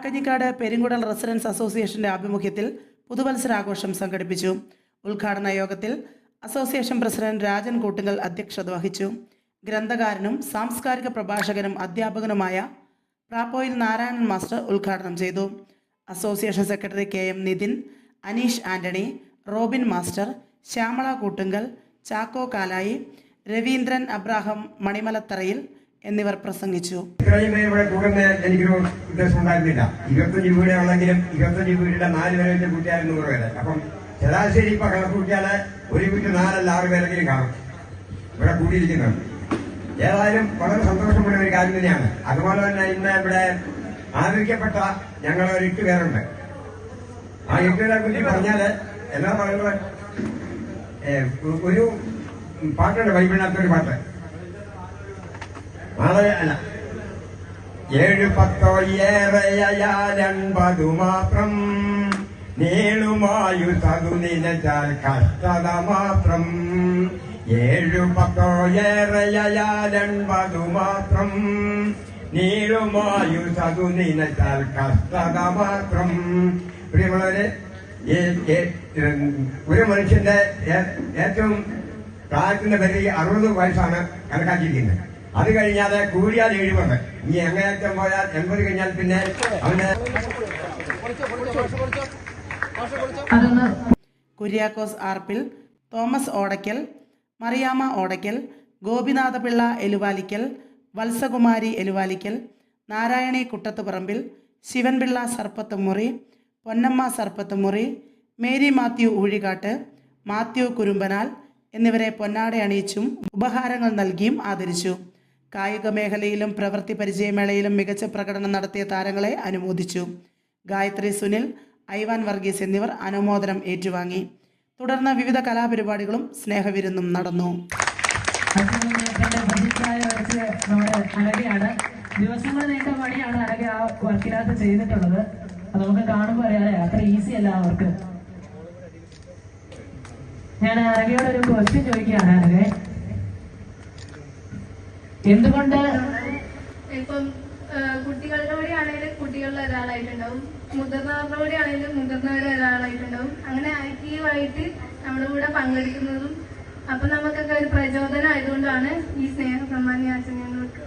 കാക്കഞ്ഞിക്കാട് പെരിങ്കുടൽ residence അസോസിയേഷന്റെ ആഭിമുഖ്യത്തിൽ പുതുവത്സരാഘോഷം സംഘടിപ്പിച്ചു. ഉദ്ഘാടന യോഗത്തിൽ അസോസിയേഷൻ പ്രസിഡന്റ് രാജൻ കൂട്ടുങ്കൽ അധ്യക്ഷത വഹിച്ചു. ഗ്രന്ഥകാരനും സാംസ്കാരിക പ്രഭാഷകനും അധ്യാപകനുമായ പ്രാപ്പോയിൽ നാരായണൻ മാസ്റ്റർ ഉദ്ഘാടനം ചെയ്തു. Association secretary K M Nithin Aneesh Antony Robin master Shyamala Koottunkal Chacko Kalayi Raveendran Abraham മണിമലത്തറയിൽ എന്നിവർ പ്രസംഗിച്ചു. നാല് ശരാശരി ഇപ്പൊ കണക്ക് കൂട്ടിയാൽ ഒരു വീട്ടിൽ നാലല്ല ആറ് പേരെങ്കിലും കാണും. ഇവിടെ കൂടിയിരിക്കുന്നുണ്ട് ഏതായാലും വളരെ സന്തോഷമുള്ള ഒരു കാര്യം തന്നെയാണ്. അതുപോലെ തന്നെ ഇന്ന് ഇവിടെ ആദരിക്കപ്പെട്ട ഞങ്ങൾ ഒരു എട്ട് പേരുണ്ട്. ആ എട്ടുപേരെ കുറിച്ച് പറഞ്ഞാൽ എല്ലാ പറയുന്നത് ഒരു പാട്ടുണ്ട് ബൈബിളിനകത്തൊരു പാട്ട്. നാളെ ഏഴു പത്തോ ഏറെയാലെൺപതു മാത്രം നീളുമായു തതു നിലച്ചാൽ കഷ്ടത മാത്രം ഏഴു പത്തോ ഏറെയാലെൺപതു മാത്രം നീളുമായു തതു നിലച്ചാൽ കഷ്ടത മാത്രം പ്രിയമുള്ളവരെ ഒരു മനുഷ്യന്റെ ഏറ്റവും പ്രായത്തിന്റെ പരിധി അറുപത് വയസ്സാണ് കണക്കാക്കിയിരിക്കുന്നത്. അത് കഴിഞ്ഞാൽ കൂടിയാൽ എഴുപത്. ഇനി എങ്ങനെയൊക്കെ പോയാൽ എൺപത് കഴിഞ്ഞാൽ പിന്നെ അവന് കുര്യാക്കോസ് ആർപ്പിൽ തോമസ് ഓടയ്ക്കൽ മറിയാമ്മ ഓടയ്ക്കൽ ഗോപിനാഥപിള്ള എലുവാലിക്കൽ വത്സകുമാരി എലുവാലിക്കൽ നാരായണി കുട്ടത്തുപറമ്പിൽ ശിവൻപിള്ള സർപ്പത്തുമുറി പൊന്നമ്മ സർപ്പത്തുമുറി മേരി മാത്യു ഊഴികാട്ട് മാത്യു കുരുമ്പനാൽ എന്നിവരെ പൊന്നാട അണിയിച്ചും ഉപഹാരങ്ങൾ നൽകിയും ആദരിച്ചു. കായിക മേഖലയിലും പ്രവൃത്തി പരിചയമേളയിലും മികച്ച പ്രകടനം നടത്തിയ താരങ്ങളെ അനുമോദിച്ചു. ഗായത്രി സുനിൽ ഐവാൻ വർഗീസ് എന്നിവർ അനുമോദനം ഏറ്റുവാങ്ങി. തുടർന്ന് വിവിധ കലാപരിപാടികളും സ്നേഹവിരുന്നും നടന്നു. ദിവസങ്ങൾ നീണ്ട പണിയാണ് അനഘ ആ വർക്കിനകത്ത് ചെയ്തിട്ടുള്ളത് അത് നമുക്ക് കാണുമ്പോൾ അറിയാതെ അത്ര ഈസി അല്ല അവർക്ക് ഞാൻ അനഘയോട് ഒരു ക്വസ്റ്റ്യൻ ചോദിക്കുകയാണ് അനഘ എന്തുകൊണ്ട്? ഇപ്പം കുട്ടികളുടെ കൂടെ ആണെങ്കിലും കുട്ടികളിൽ ഒരാളായിട്ടുണ്ടാവും. മുതിർന്നവരുടെ കൂടെ ആണെങ്കിലും മുതിർന്നവർ ഒരാളായിട്ടുണ്ടാവും. അങ്ങനെ ആക്റ്റീവായിട്ട് നമ്മുടെ കൂടെ പങ്കെടുക്കുന്നതും അപ്പൊ നമുക്കൊക്കെ ഒരു പ്രചോദനം ആയതുകൊണ്ടാണ് ഈ സ്നേഹ സമ്മാനം ഞങ്ങൾക്ക്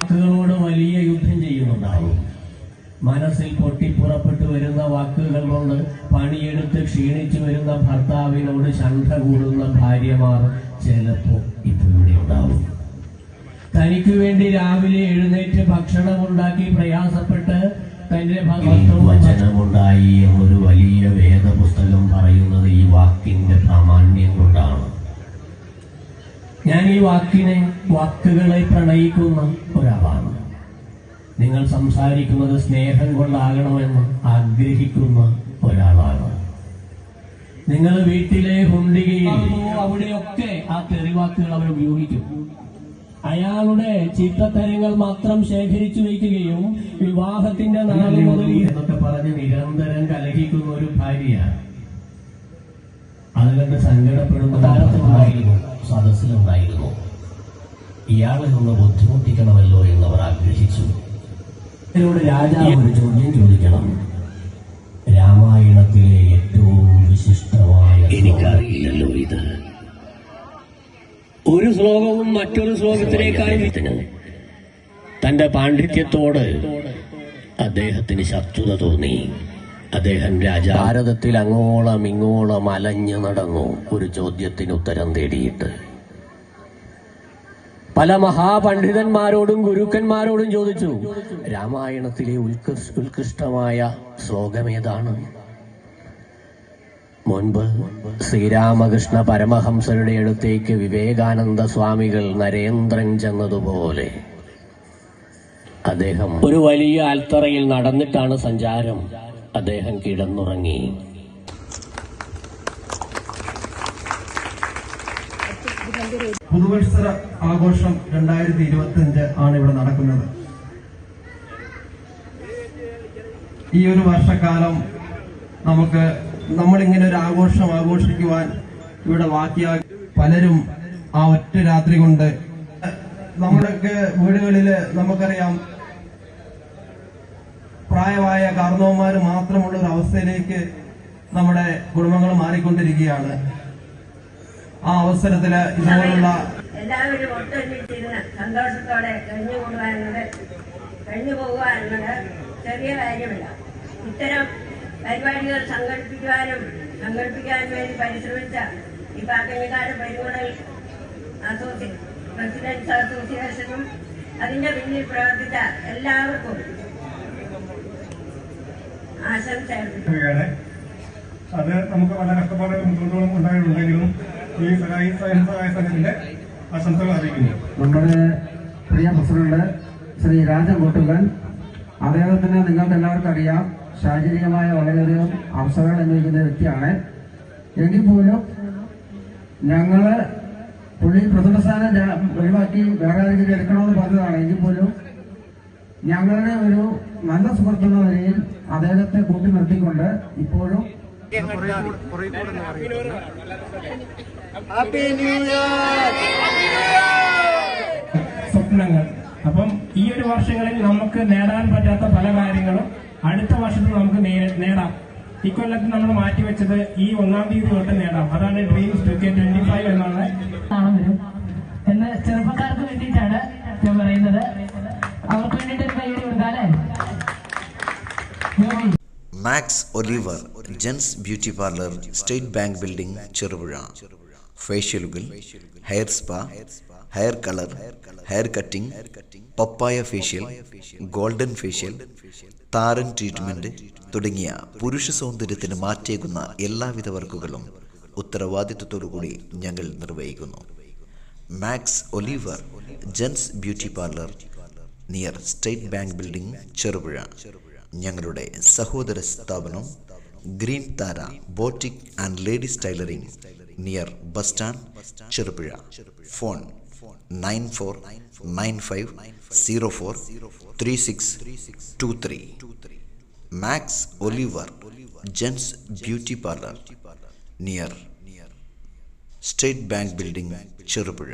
വാക്കുകളോട് വലിയ യുദ്ധം ചെയ്യുന്നുണ്ടാവും. മനസ്സിൽ പൊട്ടിപ്പുറപ്പെട്ടു വരുന്ന വാക്കുകൾ കൊണ്ട് പണിയെടുത്ത് ക്ഷീണിച്ചു വരുന്ന ഭർത്താവിനോട് ശണ്ഠ കൂടുന്ന ഭാര്യമാർ ചിലപ്പോൾ ഇപ്പോൾ ഇവിടെ ഉണ്ടാവും. തനിക്ക് വേണ്ടി രാവിലെ എഴുന്നേറ്റ് ഭക്ഷണം ഉണ്ടാക്കി പ്രയാസപ്പെട്ട് തന്റെ വചനമുണ്ടായി എന്നൊരു വലിയ വേദപുസ്തകം പറയുന്നത് ഈ വാക്കിന്റെ പ്രാമാണ്യം കൊണ്ടാണ്. ഞാൻ ഈ വാക്കിനെ വാക്കുകളെ പ്രണയിക്കുന്ന ഒരാളാണ്. നിങ്ങൾ സംസാരിക്കുന്നത് സ്നേഹം കൊണ്ടാകണമെന്ന് ആഗ്രഹിക്കുന്ന ഒരാളാണ്. നിങ്ങൾ വീട്ടിലെ ഹുണ്ടികയിൽ അവിടെയൊക്കെ ആ തെറിവാക്കുകൾ അവർ ഉപയോഗിക്കും. അയാളുടെ ചിത്രത്തരങ്ങൾ മാത്രം ശേഖരിച്ചു വയ്ക്കുകയും വിവാഹത്തിന്റെ നാൾ മുതൽ എന്നൊക്കെ പറഞ്ഞ് നിരന്തരം കലഹിക്കുന്ന ഒരു ഭാര്യയാണ്. അത് കണ്ട് സങ്കടപ്പെടുന്ന താരത്തിലുണ്ടായിരുന്നു സദസ്സിലുണ്ടായിരുന്നു. ഇയാളെ ഒന്ന് ബുദ്ധിമുട്ടിക്കണമല്ലോ എന്നവർ ആഗ്രഹിച്ചു. രാജാവ് ഒരു ചോദ്യം ചോദിക്കണം. രാമായണത്തിലെ ഒരു ശ്ലോകവും മറ്റൊരു ശ്ലോകത്തിനേക്കാൾ തന്റെ പാണ്ഡിത്യത്തോട് അദ്ദേഹത്തിന് ശത്രുത തോന്നി. അദ്ദേഹം രാജാ ഭാരതത്തിൽ അങ്ങോളം ഇങ്ങോളം അലഞ്ഞു നടന്നു ഒരു ചോദ്യത്തിന് ഉത്തരം തേടിയിട്ട്. പല മഹാപണ്ഡിതന്മാരോടും ഗുരുക്കന്മാരോടും ചോദിച്ചു രാമായണത്തിലെ ഉത്കൃഷ് ഉത്കൃഷ്ടമായ ശ്ലോകമേതാണ്? മുൻപ് ശ്രീരാമകൃഷ്ണ പരമഹംസരുടെ അടുത്തേക്ക് വിവേകാനന്ദ സ്വാമികൾ നരേന്ദ്രൻ ചെന്നതുപോലെ അദ്ദേഹം ഒരു വലിയ ആൽത്തറയിൽ നടന്നിട്ടാണ് സഞ്ചാരം. അദ്ദേഹം കിടന്നുറങ്ങി. പുതുവത്സര ആഘോഷം രണ്ടായിരത്തി ഇരുപത്തി അഞ്ച് ആണ് ഇവിടെ നടക്കുന്നത്. ഈ ഒരു വർഷക്കാലം നമുക്ക് നമ്മളിങ്ങനെ ഒരു ആഘോഷം ആഘോഷിക്കുവാൻ ഇവിടെ ബാക്കിയാ പലരും ആ ഒറ്റ രാത്രി കൊണ്ട് നമ്മുടെയൊക്കെ വീടുകളിൽ നമുക്കറിയാം പ്രായമായ കാർന്നവന്മാർ മാത്രമുള്ള ഒരു അവസ്ഥയിലേക്ക് നമ്മുടെ കുടുംബങ്ങൾ മാറിക്കൊണ്ടിരിക്കുകയാണ്. ആ അവസരത്തിൽ ഇതുപോലുള്ള എല്ലാവരും ഒത്തൊരുമിച്ചിരുന്ന് സന്തോഷത്തോടെ കഴിഞ്ഞുകൂടുക എന്നത് കഴിഞ്ഞു പോകുക എന്നത് ചെറിയ കാര്യമില്ല. ഇത്തരം പരിപാടികൾ സംഘടിപ്പിക്കുവാനും സംഘടിപ്പിക്കാനും വേണ്ടി പരിശ്രമിച്ച ഈ പാക്കഞ്ഞക്കാട് പരിപാടി അസോസിയേഷൻ പ്രസിഡൻസ് അസോസിയേഷനും അതിന്റെ പിന്നിൽ പ്രവർത്തിച്ച എല്ലാവർക്കും അത് നമുക്ക് പല കഷ്ടപ്പാടുകളും ബുദ്ധിമുട്ടുകളും ഉണ്ടായിട്ടുണ്ടെങ്കിലും ഈ സഹായി സ്വയം സഹായ സംഘത്തിന്റെ ആശംസകൾ അറിയിക്കുന്നു. നമ്മുടെ പ്രിയ പ്രസിഡന്റ് ശ്രീ രാജൻ കൂട്ടുകൻ അദ്ദേഹത്തിന് നിങ്ങൾക്ക് എല്ലാവർക്കും അറിയാം. ശാരീരികമായ വളരെയധികം അവസരങ്ങൾ അനുഭവിക്കുന്ന വ്യക്തിയാണ്. എങ്കിൽ പോലും ഞങ്ങൾ പുള്ളി പ്രഥമ സ്ഥാനം ഒഴിവാക്കി വേറെ ആരെങ്കിലും എടുക്കണമെന്ന് പറഞ്ഞതാണ്. എങ്കിൽ പോലും ഞങ്ങളുടെ ഒരു നല്ല സുഹൃത്തെന്ന നിലയിൽ അദ്ദേഹത്തെ കൂട്ടി നിർത്തിക്കൊണ്ട് ഇപ്പോഴും സ്വപ്നങ്ങൾ. അപ്പം ഈ ഒരു വർഷങ്ങളിൽ നമുക്ക് നേടാൻ പറ്റാത്ത പല കാര്യങ്ങളും അടുത്ത വർഷത്തിൽ നമുക്ക് നേടാം. ഇക്കൊല്ലത്തിൽ നമ്മൾ മാറ്റിവെച്ചത് ഈ ഒന്നാം തീയതി തൊട്ട് നേടാം. അതാണ് dreams two K twenty five എന്നുള്ള എന്ന് ചെറുപ്പക്കാർക്ക് വേണ്ടിയിട്ടാണ് ഞാൻ പറയുന്നത്. അവർക്ക് വേണ്ടിയിട്ട് കൊടുക്കാല്ലേ Max Oliver gents beauty parlour state bank building Cherupuzha. ഫേഷ്യലുകൾ hair spa hair colour hair cutting papaya facial golden facial താരൻ ട്രീറ്റ്മെന്റ് തുടങ്ങിയ പുരുഷ സൗന്ദര്യത്തിന് മാറ്റേകുന്ന എല്ലാവിധ വർക്കുകളും ഉത്തരവാദിത്വത്തോടുകൂടി ഞങ്ങൾ നിർവഹിക്കുന്നു. Max Oliver gents beauty parlour near state bank building Cherupuzha. ഞങ്ങളുടെ സഹോദര സ്ഥാപനം green Thara boutique and ladies tailoring near bus stand Cherupuzha. Phone nine four nine five zero four three six two three Max Oliver gents beauty parlour near state bank building Cherupuzha